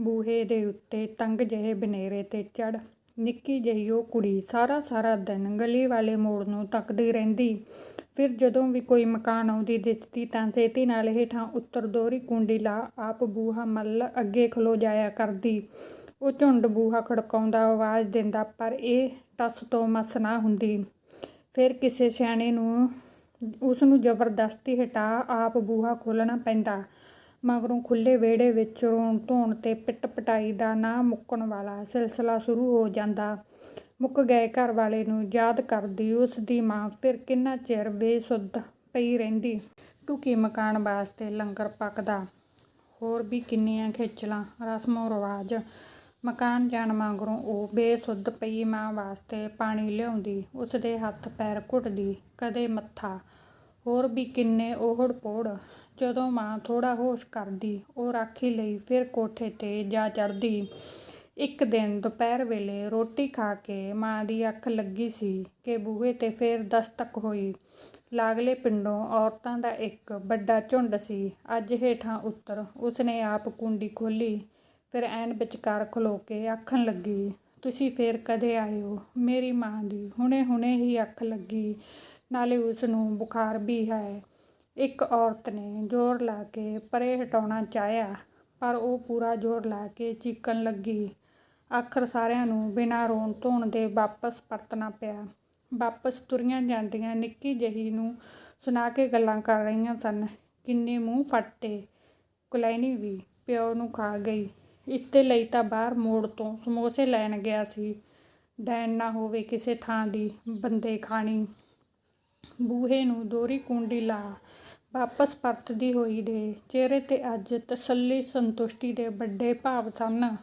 ਬੂਹੇ ਦੇ ਉੱਤੇ ਤੰਗ ਜਿਹੇ ਬਨੇਰੇ 'ਤੇ ਚੜ੍ਹ। ਨਿੱਕੀ ਜਿਹੀ ਉਹ ਕੁੜੀ ਸਾਰਾ ਸਾਰਾ ਦਿਨ ਗਲੀ ਵਾਲੇ ਮੋੜ ਨੂੰ ਤੱਕਦੀ ਰਹਿੰਦੀ। ਫਿਰ ਜਦੋਂ ਵੀ ਕੋਈ ਮਕਾਨ ਆਉਂਦੀ ਦਿਸਦੀ ਤਾਂ ਛੇਤੀ ਨਾਲ ਹੇਠਾਂ ਉੱਤਰ ਦੋਹਰੀ ਕੁੰਡੀ ਲਾ ਆਪ ਬੂਹਾ ਮੱਲ ਅੱਗੇ ਖਲੋ ਜਾਇਆ ਕਰਦੀ। ਉਹ ਝੁੰਡ ਬੂਹਾ ਖੜਕਾਉਂਦਾ ਆਵਾਜ਼ ਦਿੰਦਾ ਪਰ ਇਹ ਟਸ ਤੋਂ ਮਸ ਨਾ ਹੁੰਦੀ। ਫਿਰ ਕਿਸੇ ਸਿਆਣੇ ਨੂੰ ਉਸ ਨੂੰ ਜ਼ਬਰਦਸਤੀ ਹਟਾ ਆਪ ਬੂਹਾ ਖੋਲਣਾ ਪੈਂਦਾ। ਮਗਰੋਂ ਖੁੱਲ੍ਹੇ ਵਿਹੜੇ ਵਿੱਚ ਰੋਣ ਧੋਣ ਤੇ ਪਿੱਟ ਪਟਾਈ ਦਾ ਨਾ ਮੁੱਕਣ ਵਾਲਾ ਸਿਲਸਿਲਾ ਸ਼ੁਰੂ ਹੋ ਜਾਂਦਾ। ਮੁੱਕ ਗਏ ਘਰ ਵਾਲੇ ਨੂੰ ਯਾਦ ਕਰਦੀ ਉਸ ਦੀ ਮਾਂ, ਫਿਰ ਕਿੰਨਾ ਚਿਰ ਬੇਸੁੱਧ ਪਈ ਰਹਿੰਦੀ? ਟੁਕੀ ਮਕਾਨ ਵਾਸਤੇ ਲੰਗਰ ਪੱਕਦਾ। ਹੋਰ ਵੀ ਕਿੰਨੀਆਂ ਖੇਚਲਾਂ, ਰਸਮੋ ਰਿਵਾਜ। ਮਕਾਨ ਜਾਣ ਮਗਰੋਂ ਉਹ ਬੇਸੁੱਧ ਪਈ ਮਾਂ ਵਾਸਤੇ ਪਾਣੀ ਲਿਆਉਂਦੀ, ਉਸਦੇ ਹੱਥ ਪੈਰ ਘੁੱਟਦੀ, ਕਦੇ ਮੱਥਾ। ਹੋਰ ਵੀ ਕਿੰਨੇ ਓਹੜ ਪੋੜ ਜਦੋਂ ਮਾਂ ਥੋੜ੍ਹਾ ਹੋਸ਼ ਕਰਦੀ, ਉਹ ਰਾਖੀ ਲਈ, ਫਿਰ ਕੋਠੇ ਤੇ ਜਾ ਚੜ੍ਹਦੀ। ਇੱਕ ਦਿਨ ਦੁਪਹਿਰ ਵੇਲੇ ਰੋਟੀ ਖਾ ਕੇ ਮਾਂ ਦੀ ਅੱਖ ਲੱਗੀ ਸੀ ਕਿ ਬੂਹੇ ਤੇ ਫਿਰ ਦਸਤਕ ਹੋਈ। ਲਾਗਲੇ ਪਿੰਡੋਂ ਔਰਤਾਂ ਦਾ ਇੱਕ ਵੱਡਾ ਝੁੰਡ ਸੀ। ਅੱਜ ਹੇਠਾਂ ਉੱਤਰ ਉਸਨੇ ਆਪ ਕੁੰਡੀ ਖੋਲ੍ਹੀ, ਫਿਰ ਐਨ ਵਿਚਕਾਰ ਖਲੋ ਕੇ ਆਖਣ ਲੱਗੀ, ਤੁਸੀਂ ਫੇਰ ਕਦੇ ਆਏ ਹੋ? ਮੇਰੀ ਮਾਂ ਦੀ ਹੁਣੇ ਹੁਣੇ ਹੀ ਅੱਖ ਲੱਗੀ। ਨਾਲੇ ਉਸ ਨੂੰ ਬੁਖਾਰ ਵੀ ਹੈ। ਇੱਕ ਔਰਤ ਨੇ ਜ਼ੋਰ ਲਾ ਕੇ ਪਰੇ ਹਟਾਉਣਾ ਚਾਹਿਆ, ਪਰ ਉਹ ਪੂਰਾ ਜ਼ੋਰ ਲਾ ਕੇ ਚੀਕਣ ਲੱਗੀ। ਆਖਰ ਸਾਰਿਆਂ ਨੂੰ ਬਿਨਾਂ ਰੋਣ ਧੋਣ ਦੇ ਵਾਪਸ ਪਰਤਣਾ ਪਿਆ। ਵਾਪਸ ਤੁਰੀਆਂ ਜਾਂਦੀਆਂ ਨਿੱਕੀ ਜਿਹੀ ਨੂੰ ਸੁਣਾ ਕੇ ਗੱਲਾਂ ਕਰ ਰਹੀਆਂ ਸਨ। ਕਿੰਨੇ ਮੂੰਹ ਫੱਟੇ ਕੁਲੈਣੀ ਵੀ ਪਿਓ ਨੂੰ ਖਾ ਗਈ। ਇਸ ਦੇ ਲਈ ਤਾਂ ਬਾਹਰ ਮੋੜ ਤੋਂ ਸਮੋਸੇ ਲੈਣ ਗਿਆ ਸੀ। ਡੈਣ ਨਾ ਹੋਵੇ ਕਿਸੇ ਥਾਂ ਦੀ ਬੰਦੇ ਖਾਣੀ। ਬੂਹੇ ਨੂੰ ਦੋਹਰੀ ਕੁੰਡੀ ਲਾ, ਵਾਪਸ ਪਰਤਦੀ ਹੋਈ ਦੇ। ਚਿਹਰੇ ਤੇ ਅੱਜ ਤਸੱਲੀ, ਸੰਤੁਸ਼ਟੀ ਦੇ ਵੱਡੇ ਭਾਵ ਸਨ।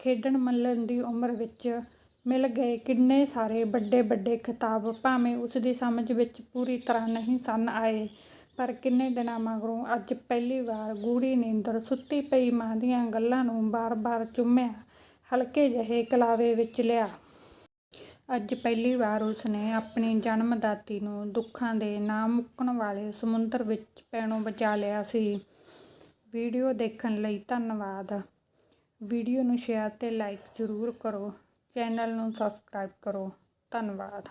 ਖੇਡਣ ਮੱਲਣ ਦੀ ਉਮਰ ਵਿੱਚ ਮਿਲ ਗਏ ਕਿੰਨੇ ਸਾਰੇ ਵੱਡੇ ਵੱਡੇ ਖਿਤਾਬ, ਭਾਵੇਂ ਉਸ ਦੀ ਸਮਝ ਵਿੱਚ ਪੂਰੀ ਤਰ੍ਹਾਂ ਨਹੀਂ ਸਨ ਆਏ, ਪਰ ਕਿੰਨੇ ਦਿਨਾਂ ਮਗਰੋਂ ਅੱਜ ਪਹਿਲੀ ਵਾਰ ਗੂੜੀ ਨੀਂਦਰ ਸੁੱਤੀ ਪਈ ਮਾਂ ਦੀਆਂ ਗੱਲਾਂ ਨੂੰ ਬਾਰ-ਬਾਰ ਚੁੰਮਿਆ, ਹਲਕੇ ਜਿਹੇ ਕਲਾਵੇ ਵਿੱਚ ਲਿਆ। ਅੱਜ ਪਹਿਲੀ ਵਾਰ ਉਸਨੇ ਆਪਣੀ ਜਨਮਦਾਤੀ ਨੂੰ ਦੁੱਖਾਂ ਦੇ ਨਾ ਮੁੱਕਣ ਵਾਲੇ ਸਮੁੰਦਰ ਵਿੱਚ ਪੈਣੋਂ ਬਚਾ ਲਿਆ ਸੀ। ਵੀਡੀਓ ਦੇਖਣ ਲਈ ਧੰਨਵਾਦ। ਵੀਡੀਓ ਨੂੰ ਸ਼ੇਅਰ ਤੇ ਲਾਈਕ ਜ਼ਰੂਰ ਕਰੋ। ਚੈਨਲ ਨੂੰ ਸਬਸਕ੍ਰਾਈਬ ਕਰੋ। ਧੰਨਵਾਦ।